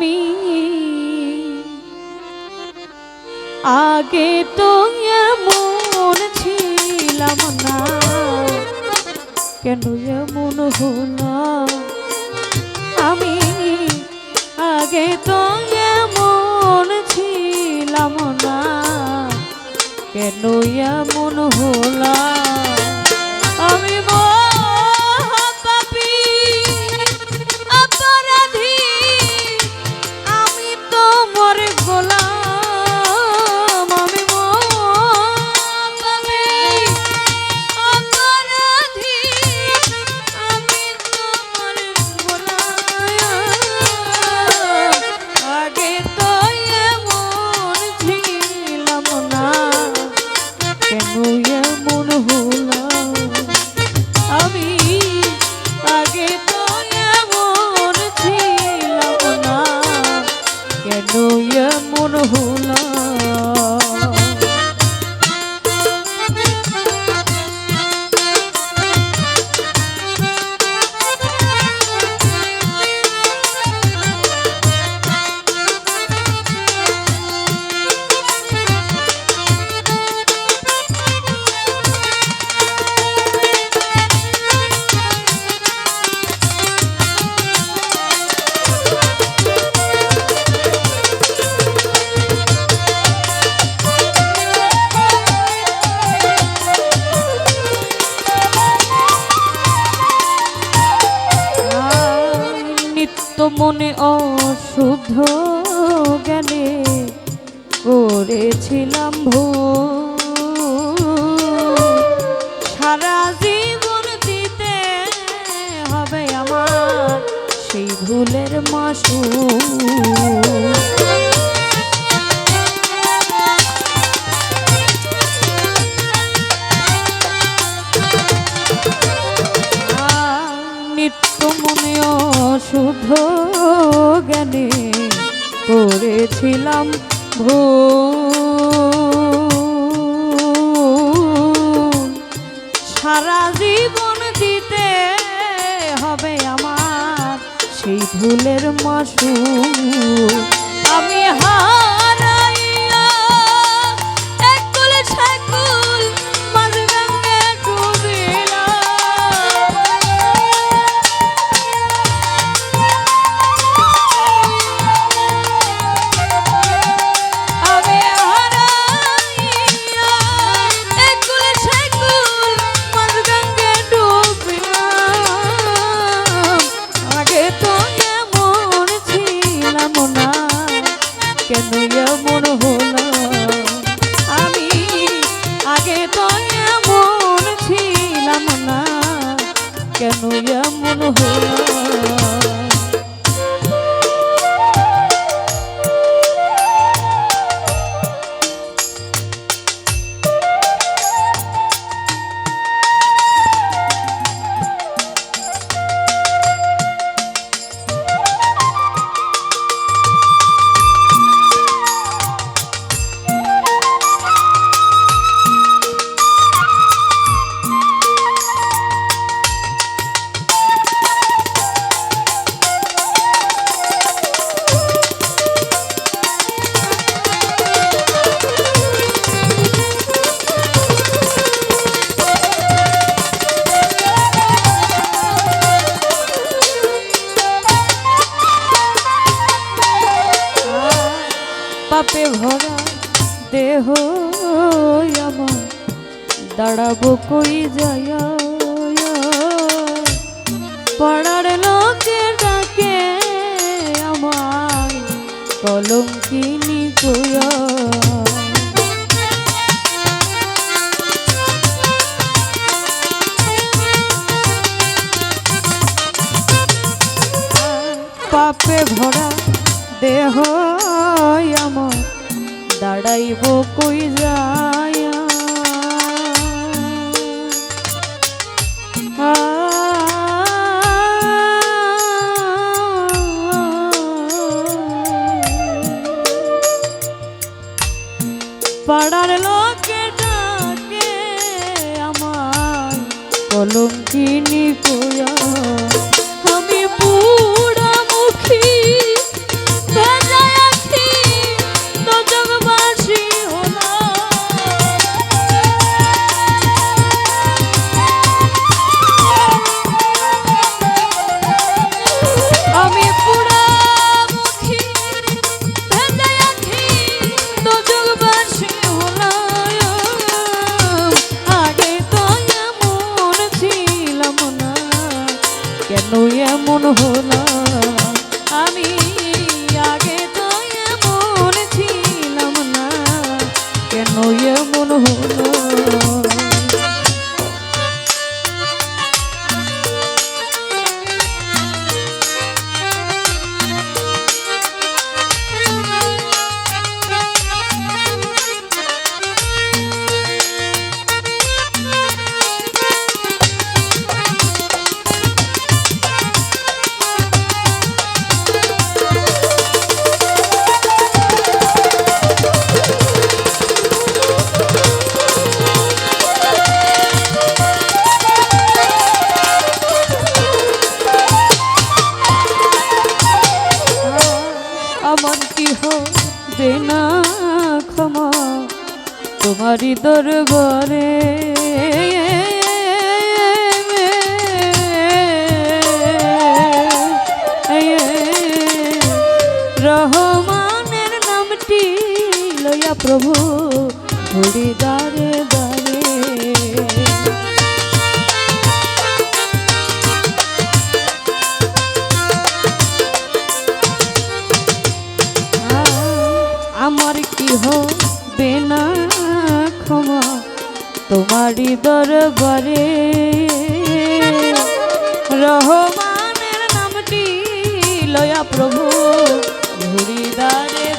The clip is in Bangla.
আমি। আগে তো মন ছিলাম না। কেন এমন হল? আমি আগে তো মন ছিলাম না। কেন এমন হলাম এমন হলাম। মনে অশুদ্ধ গেলে করেছিলাম ভুল। সারা জীবন দিতে হবে আমার সেই ভুলের মাসু মনে অশুদ্ধ জ্ঞানে করেছিলাম ভুল। সারা জীবন দিতে হবে আমার সেই ভুলের মাসু আমি হারাইয়া পাপে ভরা দেহ আমার। দাঁড়াবো কই যায় পাড়ার লোকে ডাকে আমার কলঙ্কিনী কয়া পাপে ভরা দেহ দাঁড়াইব কই যায়? পাড়ার লোকে ডাকে আমার কলঙ্কিনী কোয়া আমি বুড়া মুখী মন কি হবে ক্ষমা? তোমারই দরবারে রহমানের নামটি লয়া প্রভু হরিদারে দা তোমারি দরবারে। রহমানের নামটি লয়া প্রভু ঘুরিদারে